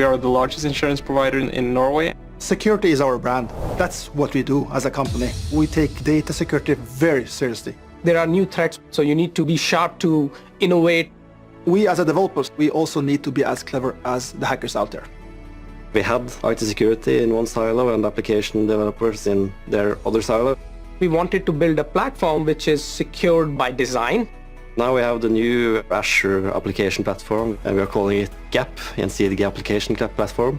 We are the largest insurance provider in, in Norway. Security is our brand. That's what we do as a company. We take data security very seriously. There are new threats, so you need to be sharp to innovate. We as a developers, we also need to be as clever as the hackers out there. We had IT security in one silo and application developers in their other silo. We wanted to build a platform which is secured by design. Now we have the new Azure application platform and we are calling it GAP, Gjensidige Application Platform.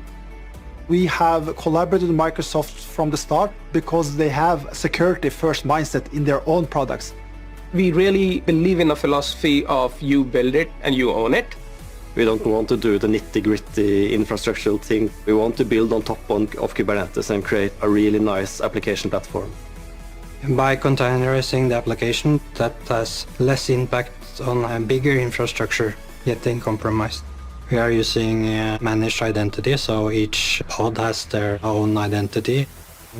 We have collaborated with Microsoft from the start because they have a security first mindset in their own products. We really believe in the philosophy of you build it and you own it. We don't want to do the nitty-gritty infrastructural thing. We want to build on top of Kubernetes and create a really nice application platform. By containerizing the application, that has less impact on a bigger infrastructure getting compromised. We are using uh, managed identity, so each pod has their own identity.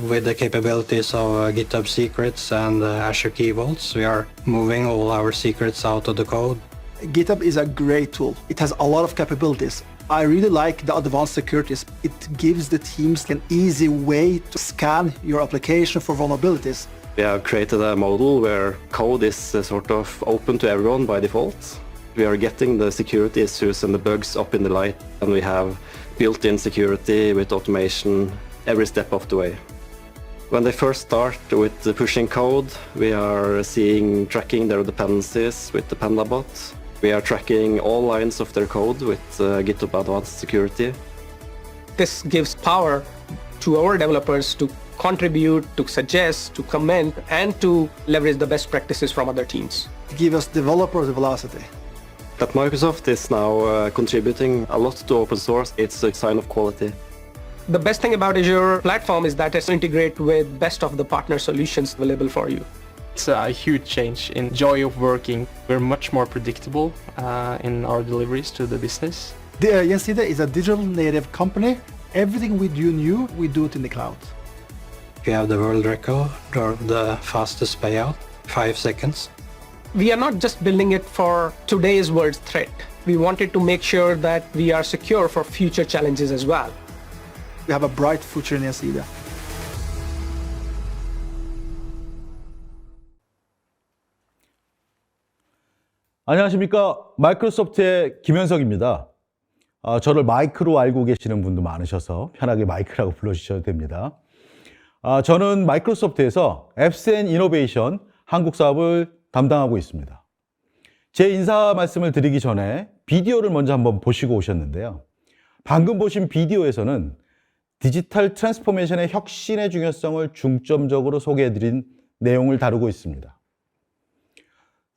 With the capabilities of uh, GitHub Secrets and uh, Azure Key Vaults, we are moving all our secrets out of the code. GitHub is a great tool. It has a lot of capabilities. I really like the advanced securities. It gives the teams an easy way to scan your application for vulnerabilities. We have created a model where code is uh, sort of open to everyone by default. We are getting the security issues and the bugs up in the light, and we have built-in security with automation every step of the way. When they first start with the pushing code, we are seeing tracking their dependencies with the PandaBot. We are tracking all lines of their code with uh, GitHub Advanced Security. This gives power to our developers to contribute, to suggest, to comment, and to leverage the best practices from other teams. It gives us developer velocity. That Microsoft is now uh, contributing a lot to open source. It's a sign of quality. The best thing about Azure platform is that it's integrate with best of the partner solutions available for you. It's a huge change in joy of working. We're much more predictable uh, in our deliveries to the business. The, uh, Gjensidige is a digital native company. Everything we do new, we do it in the cloud. We have the world record of the fastest payout, five seconds. We are not just building it for today's world threat. We wanted to make sure that we are secure for future challenges as well. We have a bright future in Gjensidige. 안녕하십니까. 마이크로소프트의 김현석입니다. 아, 저를 마이크로 알고 계시는 분도 많으셔서 편하게 마이크라고 불러주셔도 됩니다. 아, 저는 마이크로소프트에서 앱스앤 이노베이션 한국 사업을 담당하고 있습니다. 제 인사 말씀을 드리기 전에 비디오를 먼저 한번 보시고 오셨는데요. 방금 보신 비디오에서는 디지털 트랜스포메이션의 혁신의 중요성을 중점적으로 소개해드린 내용을 다루고 있습니다.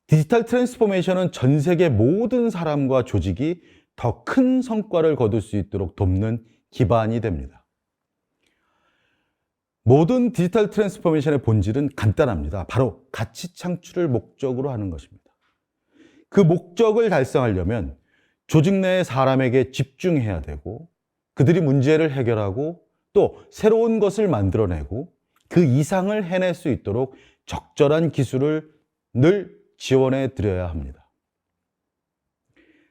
디지털 트랜스포메이션은 전 세계 모든 사람과 조직이 더 큰 성과를 거둘 수 있도록 돕는 기반이 됩니다. 모든 디지털 트랜스포메이션의 본질은 간단합니다. 바로 가치 창출을 목적으로 하는 것입니다. 그 목적을 달성하려면 조직 내의 사람에게 집중해야 되고 그들이 문제를 해결하고 또 새로운 것을 만들어내고 그 이상을 해낼 수 있도록 적절한 기술을 늘 지원해 드려야 합니다.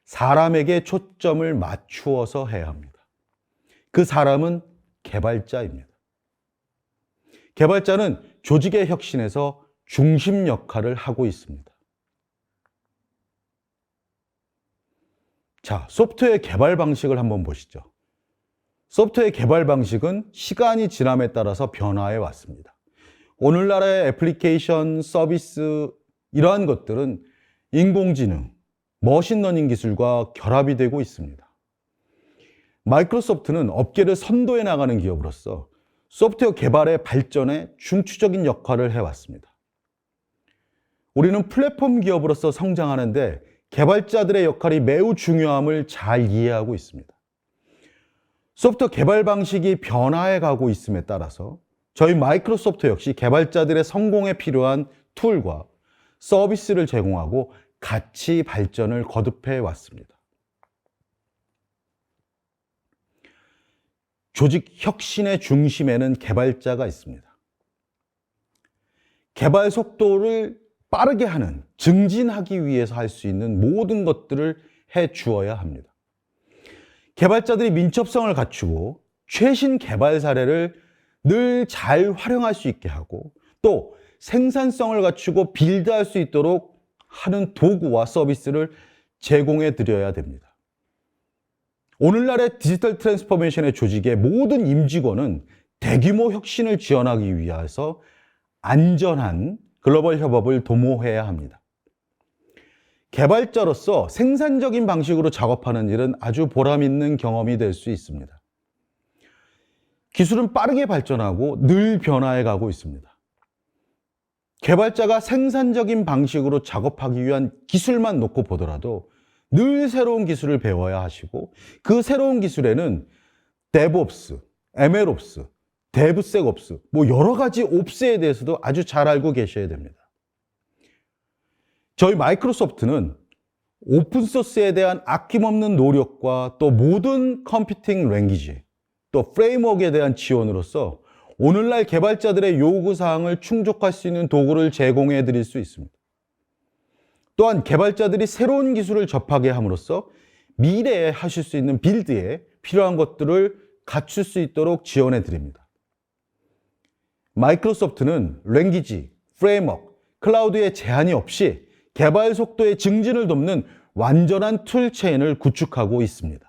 사람에게 초점을 맞추어서 해야 합니다. 그 사람은 개발자입니다. 개발자는 조직의 혁신에서 중심 역할을 하고 있습니다. 자, 소프트웨어 개발 방식을 한번 보시죠. 소프트웨어 개발 방식은 시간이 지남에 따라서 변화해 왔습니다. 오늘날의 애플리케이션, 서비스, 이러한 것들은 인공지능, 머신러닝 기술과 결합이 되고 있습니다. 마이크로소프트는 업계를 선도해 나가는 기업으로서 소프트웨어 개발의 발전에 중추적인 역할을 해왔습니다. 우리는 플랫폼 기업으로서 성장하는데 개발자들의 역할이 매우 중요함을 잘 이해하고 있습니다. 소프트웨어 개발 방식이 변화해 가고 있음에 따라서 저희 마이크로소프트 역시 개발자들의 성공에 필요한 툴과 서비스를 제공하고 같이 발전을 거듭해 왔습니다. 조직 혁신의 중심에는 개발자가 있습니다. 개발 속도를 빠르게 하는, 증진하기 위해서 할 수 있는 모든 것들을 해 주어야 합니다. 개발자들이 민첩성을 갖추고 최신 개발 사례를 늘 잘 활용할 수 있게 하고 또 생산성을 갖추고 빌드할 수 있도록 하는 도구와 서비스를 제공해 드려야 됩니다. 오늘날의 디지털 트랜스포메이션의 조직의 모든 임직원은 대규모 혁신을 지원하기 위해서 안전한 글로벌 협업을 도모해야 합니다. 개발자로서 생산적인 방식으로 작업하는 일은 아주 보람 있는 경험이 될 수 있습니다. 기술은 빠르게 발전하고 늘 변화해 가고 있습니다. 개발자가 생산적인 방식으로 작업하기 위한 기술만 놓고 보더라도 늘 새로운 기술을 배워야 하시고 그 새로운 기술에는 DevOps, MLOps, DevSecOps 뭐 여러 가지 옵스에 대해서도 아주 잘 알고 계셔야 됩니다. 저희 마이크로소프트는 오픈소스에 대한 아낌없는 노력과 또 모든 컴퓨팅 랭귀지, 또 프레임워크에 대한 지원으로서 오늘날 개발자들의 요구사항을 충족할 수 있는 도구를 제공해 드릴 수 있습니다. 또한 개발자들이 새로운 기술을 접하게 함으로써 미래에 하실 수 있는 빌드에 필요한 것들을 갖출 수 있도록 지원해 드립니다. 마이크로소프트는 랭귀지, 프레임워크, 클라우드의 제한이 없이 개발 속도의 증진을 돕는 완전한 툴체인을 구축하고 있습니다.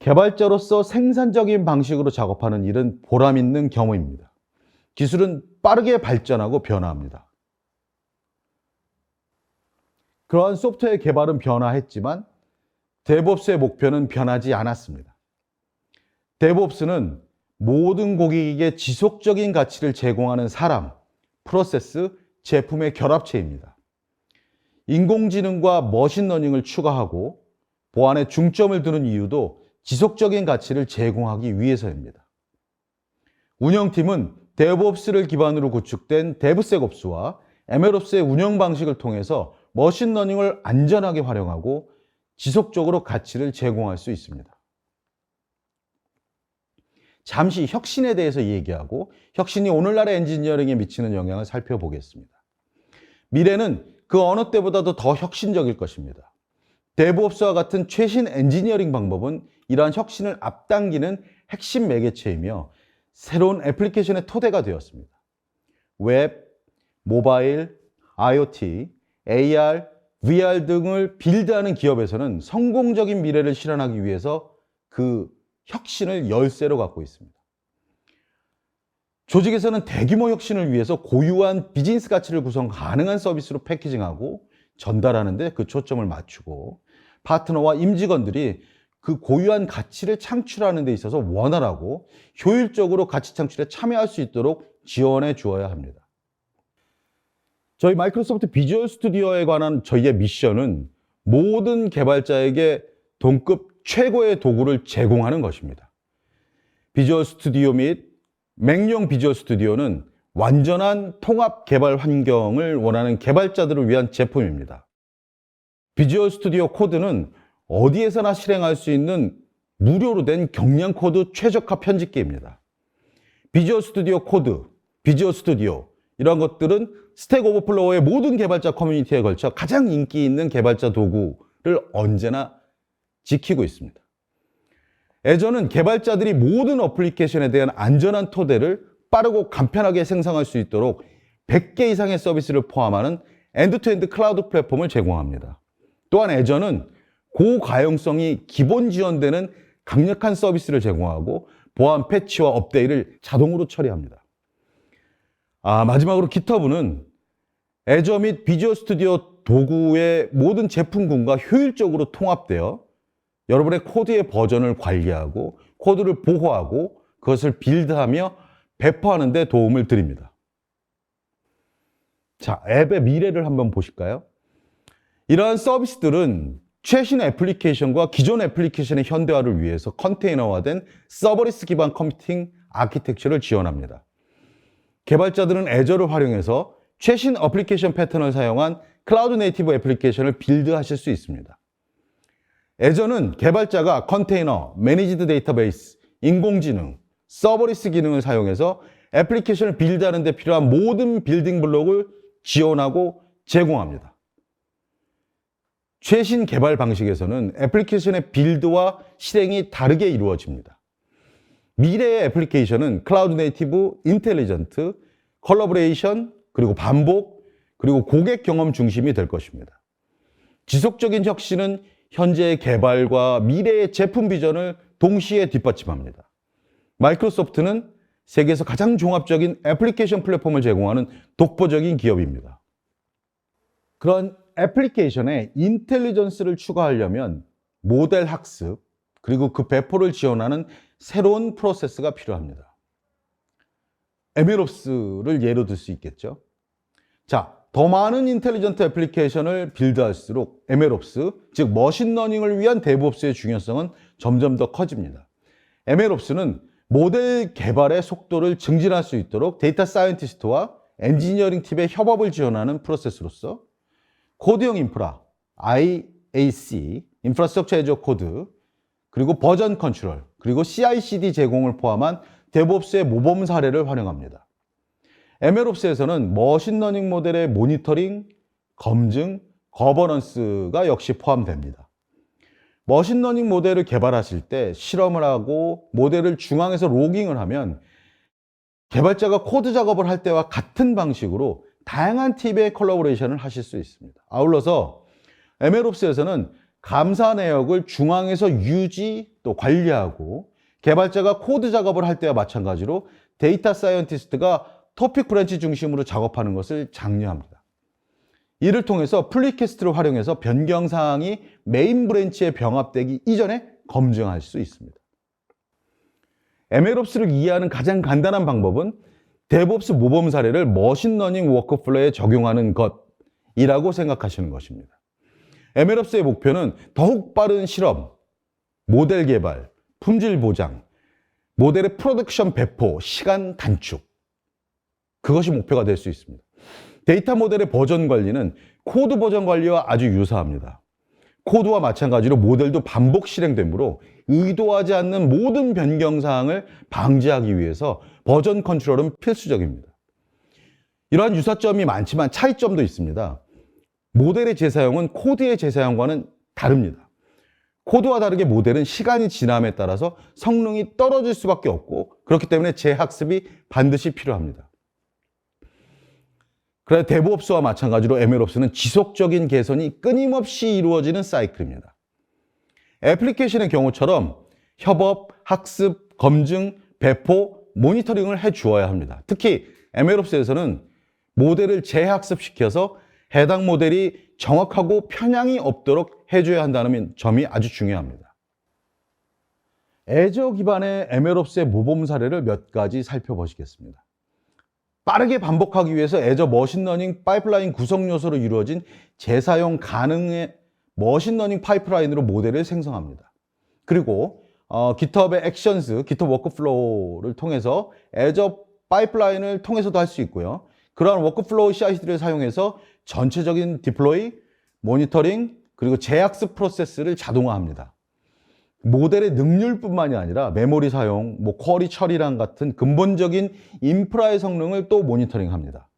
개발자로서 생산적인 방식으로 작업하는 일은 보람 있는 경험입니다. 기술은 빠르게 발전하고 변화합니다. 그러한 소프트웨어 개발은 변화했지만 데브옵스의 목표는 변하지 않았습니다. 데브옵스는 모든 고객에게 지속적인 가치를 제공하는 사람, 프로세스, 제품의 결합체입니다. 인공지능과 머신러닝을 추가하고 보안에 중점을 두는 이유도 지속적인 가치를 제공하기 위해서입니다. 운영팀은 DevOps를 기반으로 구축된 DevSecOps와 MLOps의 운영 방식을 통해서 머신러닝을 안전하게 활용하고 지속적으로 가치를 제공할 수 있습니다. 잠시 혁신에 대해서 얘기하고 혁신이 오늘날의 엔지니어링에 미치는 영향을 살펴보겠습니다. 미래는 그 어느 때보다도 더 혁신적일 것입니다. 데브옵스와 같은 최신 엔지니어링 방법은 이러한 혁신을 앞당기는 핵심 매개체이며 새로운 애플리케이션의 토대가 되었습니다. 웹, 모바일, IoT, AR, VR 등을 빌드하는 기업에서는 성공적인 미래를 실현하기 위해서 그 혁신을 열쇠로 갖고 있습니다. 조직에서는 대규모 혁신을 위해서 고유한 비즈니스 가치를 구성 가능한 서비스로 패키징하고 전달하는데 그 초점을 맞추고 파트너와 임직원들이 그 고유한 가치를 창출하는 데 있어서 원활하고 효율적으로 가치 창출에 참여할 수 있도록 지원해 주어야 합니다. 저희 마이크로소프트 비주얼 스튜디오에 관한 저희의 미션은 모든 개발자에게 동급 최고의 도구를 제공하는 것입니다. 비주얼 스튜디오 및 맹용 비주얼 스튜디오는 완전한 통합 개발 환경을 원하는 개발자들을 위한 제품입니다. 비주얼 스튜디오 코드는 어디에서나 실행할 수 있는 무료로 된 경량 코드 최적화 편집기입니다. 비주얼 스튜디오 코드, 비주얼 스튜디오 이런 것들은 스택 오버플로우의 모든 개발자 커뮤니티에 걸쳐 가장 인기 있는 개발자 도구를 언제나 지키고 있습니다. 애저는 개발자들이 모든 어플리케이션에 대한 안전한 토대를 빠르고 간편하게 생성할 수 있도록 100개 이상의 서비스를 포함하는 엔드투엔드 클라우드 플랫폼을 제공합니다. 또한 애저는 고가용성이 기본 지원되는 강력한 서비스를 제공하고 보안 패치와 업데이트를 자동으로 처리합니다. 아, 마지막으로 GitHub는 애저 및 비주얼 스튜디오 도구의 모든 제품군과 효율적으로 통합되어 여러분의 코드의 버전을 관리하고 코드를 보호하고 그것을 빌드하며 배포하는 데 도움을 드립니다. 자, 앱의 미래를 한번 보실까요? 이러한 서비스들은 최신 애플리케이션과 기존 애플리케이션의 현대화를 위해서 컨테이너화된 서버리스 기반 컴퓨팅 아키텍처를 지원합니다. 개발자들은 애저를 활용해서 최신 어플리케이션 패턴을 사용한 클라우드 네이티브 애플리케이션을 빌드하실 수 있습니다. 애저는 개발자가 컨테이너, 매니지드 데이터베이스, 인공지능, 서버리스 기능을 사용해서 애플리케이션을 빌드하는 데 필요한 모든 빌딩 블록을 지원하고 제공합니다. 최신 개발 방식에서는 애플리케이션의 빌드와 실행이 다르게 이루어집니다. 미래의 애플리케이션은 클라우드 네이티브, 인텔리전트, 컬러브레이션, 그리고 반복, 그리고 고객 경험 중심이 될 것입니다. 지속적인 혁신은 현재의 개발과 미래의 제품 비전을 동시에 뒷받침합니다. 마이크로소프트는 세계에서 가장 종합적인 애플리케이션 플랫폼을 제공하는 독보적인 기업입니다. 그런 애플리케이션에 인텔리전스를 추가하려면 모델 학습, 그리고 그 배포를 지원하는 새로운 프로세스가 필요합니다. 에메롭스를 예로 들 수 있겠죠. 자, 더 많은 인텔리전트 애플리케이션을 빌드할수록 에메롭스, 즉 머신러닝을 위한 데브옵스의 중요성은 점점 더 커집니다. 에메롭스는 모델 개발의 속도를 증진할 수 있도록 데이터 사이언티스트와 엔지니어링 팀의 협업을 지원하는 프로세스로서 코드형 인프라, IAC, 인프라스트럭처 애저 코드, 그리고 버전 컨트롤, 그리고 CI/CD 제공을 포함한 데브옵스의 모범 사례를 활용합니다. MLOps에서는 머신러닝 모델의 모니터링, 검증, 거버넌스가 역시 포함됩니다. 머신러닝 모델을 개발하실 때 실험을 하고 모델을 중앙에서 로깅을 하면 개발자가 코드 작업을 할 때와 같은 방식으로 다양한 팀의 컬러버레이션을 하실 수 있습니다. 아울러서 MLOps에서는 감사 내역을 중앙에서 유지 또 관리하고 개발자가 코드 작업을 할 때와 마찬가지로 데이터 사이언티스트가 토픽 브랜치 중심으로 작업하는 것을 장려합니다. 이를 통해서 플리캐스트를 활용해서 변경 사항이 메인 브랜치에 병합되기 이전에 검증할 수 있습니다. MLOps를 이해하는 가장 간단한 방법은 데브옵스 모범 사례를 머신러닝 워크플로우에 적용하는 것이라고 생각하시는 것입니다. MLOps의 목표는 더욱 빠른 실험, 모델 개발, 품질 보장, 모델의 프로덕션 배포, 시간 단축. 그것이 목표가 될 수 있습니다. 데이터 모델의 버전 관리는 코드 버전 관리와 아주 유사합니다. 코드와 마찬가지로 모델도 반복 실행되므로 의도하지 않는 모든 변경 사항을 방지하기 위해서 버전 컨트롤은 필수적입니다. 이러한 유사점이 많지만 차이점도 있습니다. 모델의 재사용은 코드의 재사용과는 다릅니다. 코드와 다르게 모델은 시간이 지남에 따라서 성능이 떨어질 수밖에 없고 그렇기 때문에 재학습이 반드시 필요합니다. 그래 데브옵스와 마찬가지로 MLOps는 지속적인 개선이 끊임없이 이루어지는 사이클입니다. 애플리케이션의 경우처럼 협업, 학습, 검증, 배포, 모니터링을 해 주어야 합니다. 특히 MLOps에서는 모델을 재학습시켜서 해당 모델이 정확하고 편향이 없도록 해줘야 한다는 점이 아주 중요합니다. 애저 기반의 MLOps의 모범 사례를 몇 가지 살펴보시겠습니다. 빠르게 반복하기 위해서 애저 머신러닝 파이프라인 구성 요소로 이루어진 재사용 가능의 머신러닝 파이프라인으로 모델을 생성합니다. 그리고 어, GitHub의 액션스, GitHub 워크플로우를 통해서 애저 파이프라인을 통해서도 할 수 있고요. 그러한 워크플로우 CI/CD를 사용해서 전체적인 디플로이, 모니터링, 그리고 재학습 프로세스를 자동화합니다. 모델의 능률뿐만이 아니라 메모리 사용, 뭐 쿼리 처리랑 같은 근본적인 인프라의 성능을 또 모니터링합니다.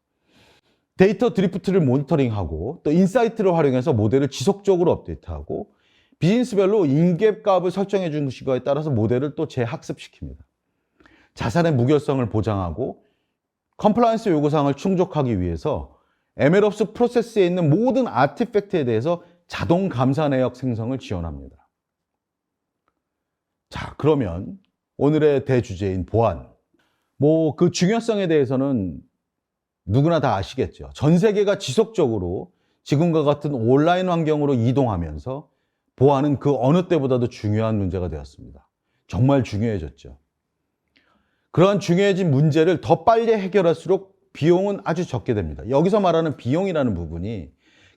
데이터 드리프트를 모니터링하고 또 인사이트를 활용해서 모델을 지속적으로 업데이트하고 비즈니스별로 인갭 값을 설정해 준 것에 따라서 모델을 또 재학습시킵니다. 자산의 무결성을 보장하고 컴플라이언스 요구사항을 충족하기 위해서 MLOps 프로세스에 있는 모든 아티팩트에 대해서 자동 감사 내역 생성을 지원합니다. 자, 그러면 오늘의 대주제인 보안. 뭐 그 중요성에 대해서는 누구나 다 아시겠죠. 전 세계가 지속적으로 지금과 같은 온라인 환경으로 이동하면서 보안은 그 어느 때보다도 중요한 문제가 되었습니다. 정말 중요해졌죠. 그러한 중요해진 문제를 더 빨리 해결할수록 비용은 아주 적게 됩니다. 여기서 말하는 비용이라는 부분이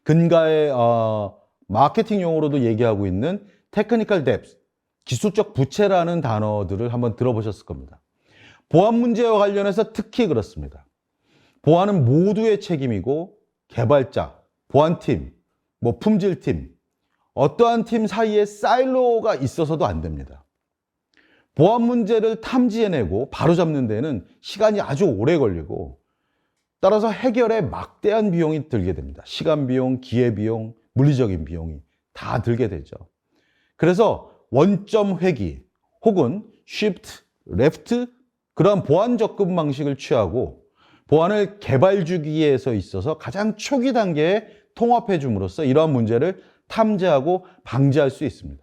근가의 어, 마케팅 용어로도 얘기하고 있는 테크니컬 뎁스, 기술적 부채라는 단어들을 한번 들어보셨을 겁니다. 보안 문제와 관련해서 특히 그렇습니다. 보안은 모두의 책임이고 개발자, 보안팀, 뭐 품질팀, 어떠한 팀 사이에 사일로가 있어서도 안 됩니다. 보안 문제를 탐지해내고 바로잡는 데는 시간이 아주 오래 걸리고 따라서 해결에 막대한 비용이 들게 됩니다. 시간 비용, 기회 비용, 물리적인 비용이 다 들게 되죠. 그래서 원점 회귀 혹은 shift, left 그러한 보안 접근 방식을 취하고 보안을 개발 주기에서 있어서 가장 초기 단계에 통합해 줌으로써 이러한 문제를 탐지하고 방지할 수 있습니다.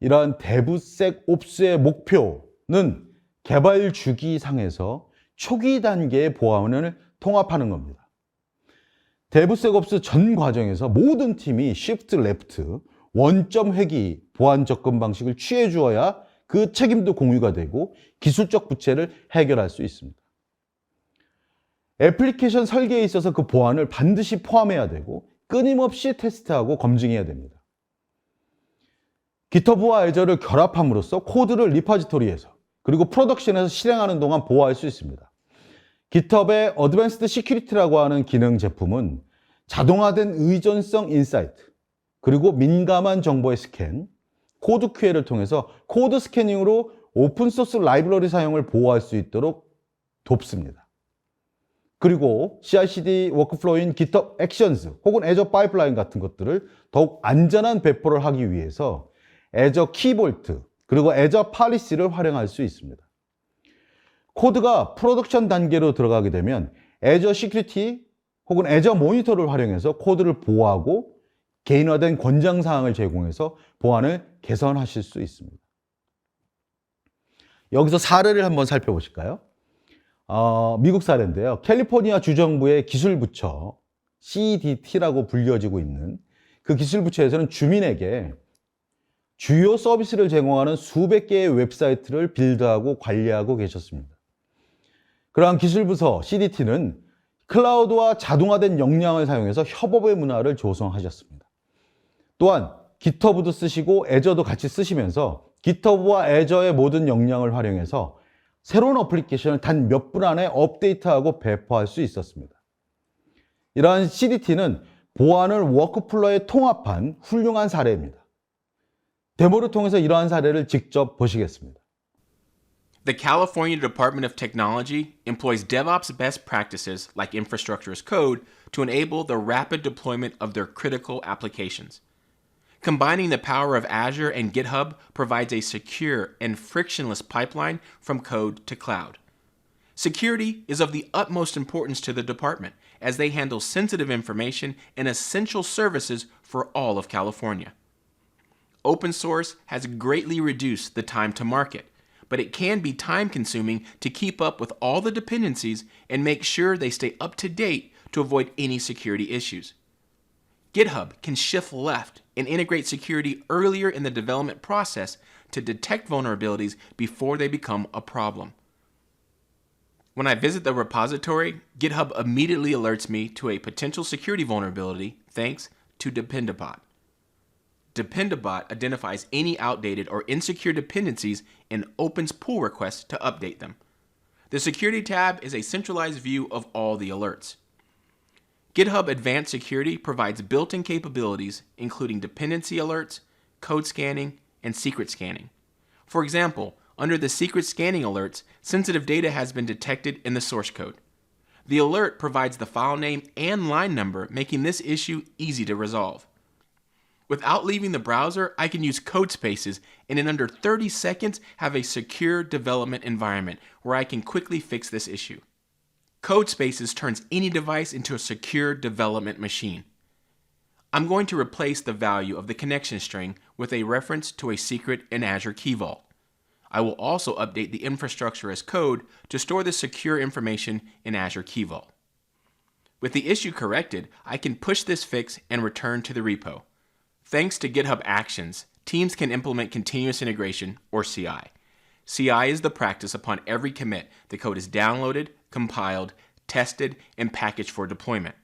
이러한 대부색 옵스의 목표는 개발 주기상에서 초기 단계의 보안을 통합하는 겁니다. 대부색옵스 전 과정에서 모든 팀이 shift left 원점 회귀 보안 접근 방식을 취해 주어야 그 책임도 공유가 되고 기술적 부채를 해결할 수 있습니다. 애플리케이션 설계에 있어서 그 보안을 반드시 포함해야 되고 끊임없이 테스트하고 검증해야 됩니다. 기터브와 애저를 결합함으로써 코드를 리파지토리에서 그리고 프로덕션에서 실행하는 동안 보호할 수 있습니다. GitHub의 어드밴스드 시큐리티라고 하는 기능 제품은 자동화된 의존성 인사이트, 그리고 민감한 정보의 스캔, 코드 QA를 통해서 코드 스캐닝으로 오픈소스 라이브러리 사용을 보호할 수 있도록 돕습니다. 그리고 CI/CD 워크플로우인 GitHub Actions 혹은 Azure 파이프라인 같은 것들을 더욱 안전한 배포를 하기 위해서 Azure 키볼트 그리고 Azure Policy를 활용할 수 있습니다. 코드가 프로덕션 단계로 들어가게 되면 Azure Security 혹은 Azure 모니터를 활용해서 코드를 보호하고 개인화된 권장 사항을 제공해서 보안을 개선하실 수 있습니다. 여기서 사례를 한번 살펴보실까요? 어, 미국 사례인데요. 캘리포니아 주정부의 기술부처 CDT라고 불려지고 있는 그 기술부처에서는 주민에게 주요 서비스를 제공하는 수백 개의 웹사이트를 빌드하고 관리하고 계셨습니다. 그러한 기술부서 CDT는 클라우드와 자동화된 역량을 사용해서 협업의 문화를 조성하셨습니다. 또한 GitHub도 쓰시고 애저도 같이 쓰시면서 GitHub와 애저의 모든 역량을 활용해서 새로운 어플리케이션을 단 몇 분 안에 업데이트하고 배포할 수 있었습니다. 이러한 CDT는 보안을 워크플로에 통합한 훌륭한 사례입니다. 데모를 통해서 이러한 사례를 직접 보시겠습니다. The California Department of Technology employs DevOps best practices like infrastructure as code to enable the rapid deployment of their critical applications. Combining the power of Azure and GitHub provides a secure and frictionless pipeline from code to cloud. Security is of the utmost importance to the department as they handle sensitive information and essential services for all of California. Open source has greatly reduced the time to market, but it can be time consuming to keep up with all the dependencies and make sure they stay up to date to avoid any security issues. GitHub can shift left and integrate security earlier in the development process to detect vulnerabilities before they become a problem. When I visit the repository, GitHub immediately alerts me to a potential security vulnerability thanks to Dependabot. Dependabot identifies any outdated or insecure dependencies and opens pull requests to update them. The Security tab is a centralized view of all the alerts. GitHub Advanced Security provides built in capabilities including dependency alerts, code scanning, and secret scanning. For example, under the secret scanning alerts, sensitive data has been detected in the source code. The alert provides the file name and line number, making this issue easy to resolve. Without leaving the browser, I can use code spaces and in under 30 seconds have a secure development environment where I can quickly fix this issue. CodeSpaces turns any device into a secure development machine. I'm going to replace the value of the connection string with a reference to a secret in Azure Key Vault. I will also update the infrastructure as code to store the secure information in Azure Key Vault. With the issue corrected, I can push this fix and return to the repo. Thanks to GitHub Actions, teams can implement continuous integration, or CI. CI is the practice upon every commit the code is downloaded, compiled, tested, and packaged for deployment.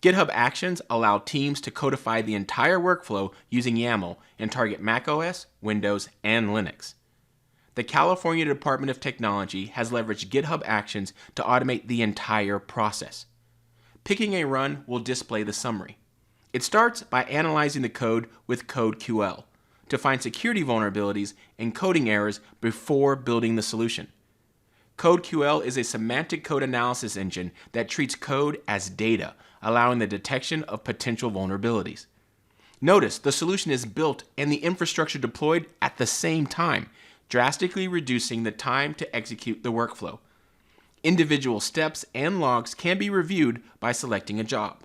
GitHub Actions allow teams to codify the entire workflow using YAML and target macOS, Windows, and Linux. The California Department of Technology has leveraged GitHub Actions to automate the entire process. Picking a run will display the summary. It starts by analyzing the code with CodeQL to find security vulnerabilities and coding errors before building the solution. CodeQL is a semantic code analysis engine that treats code as data, allowing the detection of potential vulnerabilities. Notice the solution is built and the infrastructure deployed at the same time, drastically reducing the time to execute the workflow. Individual steps and logs can be reviewed by selecting a job.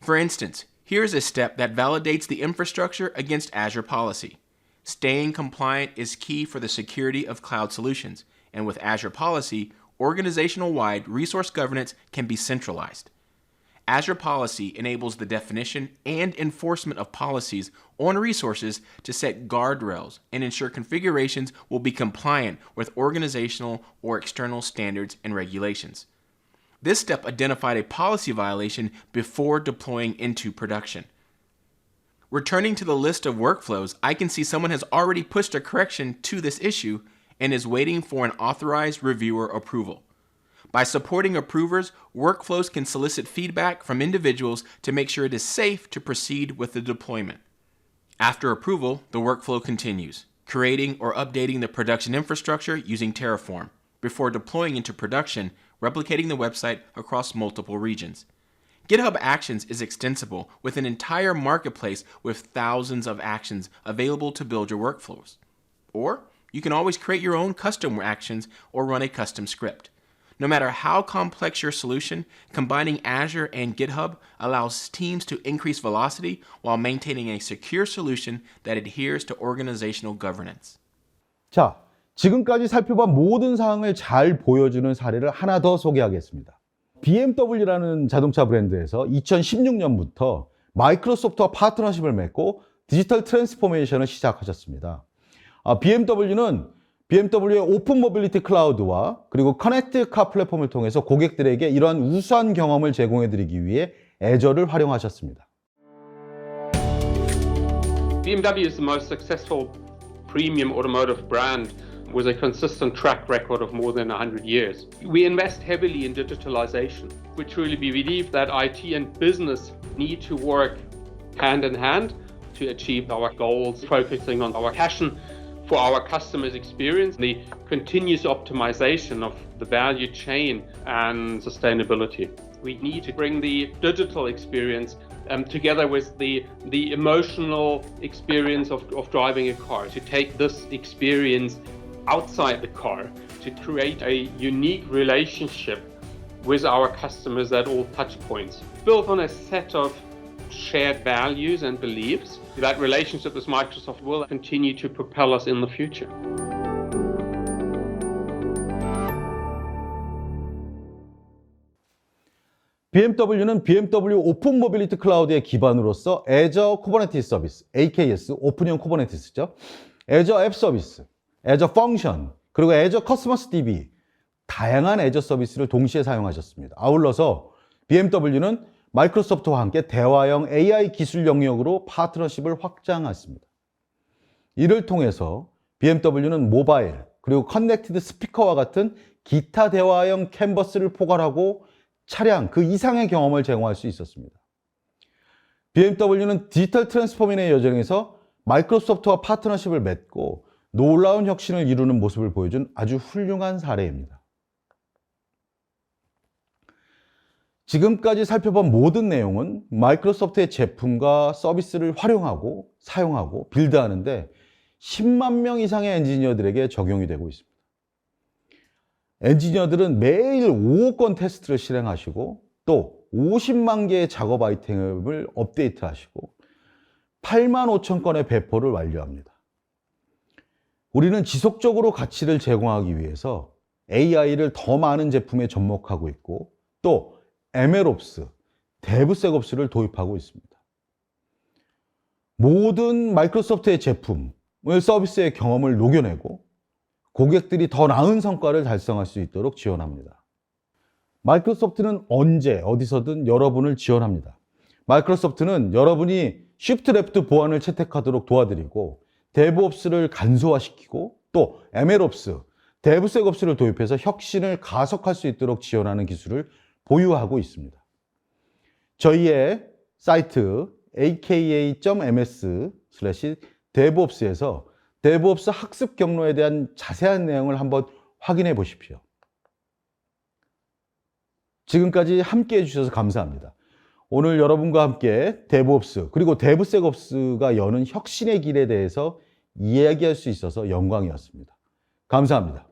For instance, here is a step that validates the infrastructure against Azure policy. Staying compliant is key for the security of cloud solutions, and with Azure policy, organizational wide resource governance can be centralized. Azure Policy enables the definition and enforcement of policies on resources to set guardrails and ensure configurations will be compliant with organizational or external standards and regulations. This step identified a policy violation before deploying into production. Returning to the list of workflows, I can see someone has already pushed a correction to this issue and is waiting for an authorized reviewer approval. By supporting approvers, workflows can solicit feedback from individuals to make sure it is safe to proceed with the deployment. After approval, the workflow continues, creating or updating the production infrastructure using Terraform, before deploying into production, replicating the website across multiple regions. GitHub Actions is extensible with an entire marketplace with thousands of actions available to build your workflows. Or you can always create your own custom actions or run a custom script. No matter how complex your solution, combining Azure and GitHub allows teams to increase velocity while maintaining a secure solution that adheres to organizational governance. 자, 지금까지 살펴본 모든 사항을 잘 보여주는 사례를 하나 더 소개하겠습니다. BMW라는 자동차 브랜드에서 2016년부터 마이크로소프트와 파트너십을 맺고 디지털 트랜스포메이션을 시작하셨습니다. 아, BMW는 BMW의 오픈 모빌리티 클라우드와 그리고 커넥트 카 플랫폼을 통해서 고객들에게 이러한 우수한 경험을 제공해 드리기 위해 애저를 활용하셨습니다. BMW is the most successful premium automotive brand with a consistent track record of more than 100 years. We invest heavily in digitalization. We truly believe that IT and business need to work hand in hand to achieve our goals, focusing on our passion for our customers' experience, the continuous optimization of the value chain and sustainability. We need to bring the digital experience um, together with the, the emotional experience of, of driving a car, to take this experience outside the car, to create a unique relationship with our customers at all touch points, built on a set of shared values and beliefs. That relationship with Microsoft will continue to propel us in the future. BMW는 BMW 오픈 모빌리티 클라우드의 기반으로서 애저 쿠버네티스 서비스, AKS, 오픈형 쿠버네티스죠. 애저 앱 서비스, 애저 펑션, 그리고 애저 커스머스 DB, 다양한 애저 서비스를 동시에 사용하셨습니다. 아울러서 BMW는 마이크로소프트와 함께 대화형 AI 기술 영역으로 파트너십을 확장했습니다. 이를 통해서 BMW는 모바일, 그리고 커넥티드 스피커와 같은 기타 대화형 캔버스를 포괄하고 차량 그 이상의 경험을 제공할 수 있었습니다. BMW는 디지털 트랜스포메이션의 여정에서 마이크로소프트와 파트너십을 맺고 놀라운 혁신을 이루는 모습을 보여준 아주 훌륭한 사례입니다. 지금까지 살펴본 모든 내용은 마이크로소프트의 제품과 서비스를 활용하고 사용하고 빌드하는데 10만 명 이상의 엔지니어들에게 적용이 되고 있습니다. 엔지니어들은 매일 5억 건 테스트를 실행하시고 또 50만 개의 작업 아이템을 업데이트하시고 8만 5천 건의 배포를 완료합니다. 우리는 지속적으로 가치를 제공하기 위해서 AI를 더 많은 제품에 접목하고 있고 또 MLOps, 데브셋옵스를 도입하고 있습니다. 모든 마이크로소프트의 제품을 서비스의 경험을 녹여내고 고객들이 더 나은 성과를 달성할 수 있도록 지원합니다. 마이크로소프트는 언제 어디서든 여러분을 지원합니다. 마이크로소프트는 여러분이 쉬프트 레프트 보안을 채택하도록 도와드리고 데브옵스를 간소화시키고 또 MLOps, 데브셋옵스를 도입해서 혁신을 가속할 수 있도록 지원하는 기술을 보유하고 있습니다. 저희의 사이트 aka.ms/devops에서 데브옵스 학습 경로에 대한 자세한 내용을 한번 확인해 보십시오. 지금까지 함께 해주셔서 감사합니다. 오늘 여러분과 함께 데브옵스 그리고 데브섹옵스가 여는 혁신의 길에 대해서 이야기할 수 있어서 영광이었습니다. 감사합니다.